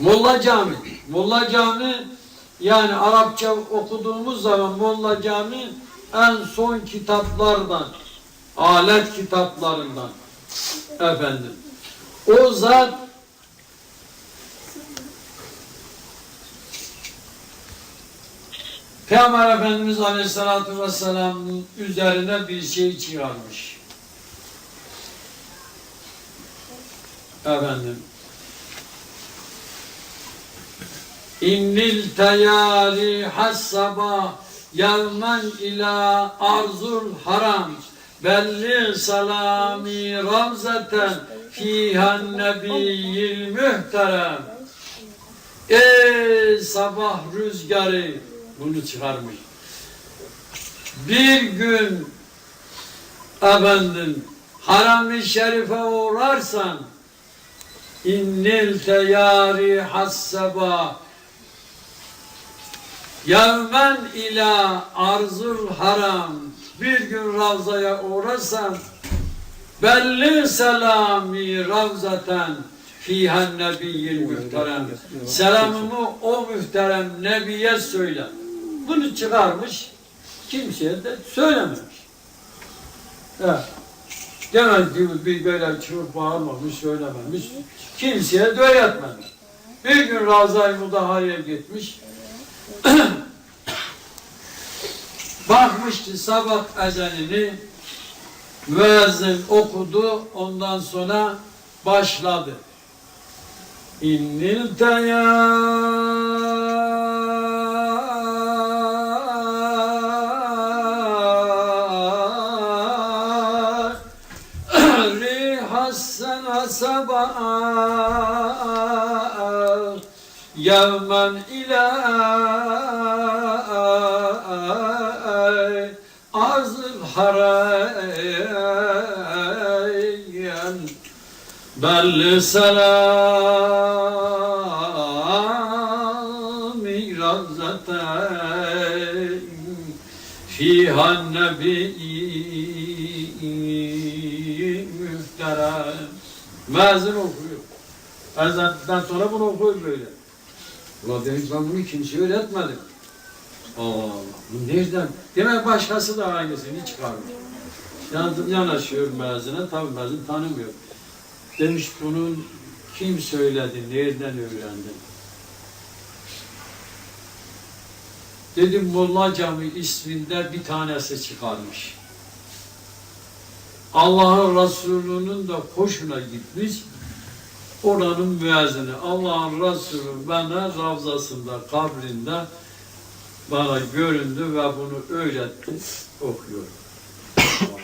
Molla Cami. Molla Cami yani Arapça okuduğumuz zaman Molla Cami en son kitaplardan, alet kitaplarından efendim. O zat Peygamber Efendimiz Aleyhisselatü Vesselam'ın üzerine bir şey çıkarmış. Efendim. İnnil teyari hassaba yevmen ila arzul haram belli salami ravzeten fihan nebiyyil mühterem Ey sabah rüzgarı bunu çıkarmış. Bir gün efendim haram-ı şerife uğrarsan innil teyari hassaba Yevmen ila arzul haram. Bir gün Ravza'ya uğrarsan belli selami ravzaten fihan nebiyyil mühterem. Selamımı o mühterem nebiye söyle. Bunu çıkarmış kimseye de söylememiş. Evet. demek ki bir böyle çıkıp bağırmamış söylememiş. Kimseye de öğretmemiş. Bir gün Ravza-i Mudahari'ye gitmiş Bakmıştı sabah ezanını müezzin okudu ondan sonra başladı. İnnil hassena sabah yevmen ila arzıl harayen belli selami ravzaten fihan nebi mühterem Mezun okuyor. Ezandan sonra bunu okuyor böyle. Ulan demiş ben bunu kimseye öğretmedim. Allah Allah. Bu nereden? Demek başkası da aynısını çıkarmış. Yan, yanaşıyor mezuna. Tabii mezun tanımıyor. Demiş bunun kim söyledi? Nereden öğrendin? Dedim Molla Cami isminde bir tanesi çıkarmış. Allah'ın Resulü'nün de hoşuna gitmiş. Oranın müezzini Allah'ın Resulü bana Ravzasında, kabrinde bana göründü ve bunu öğretti, okuyor.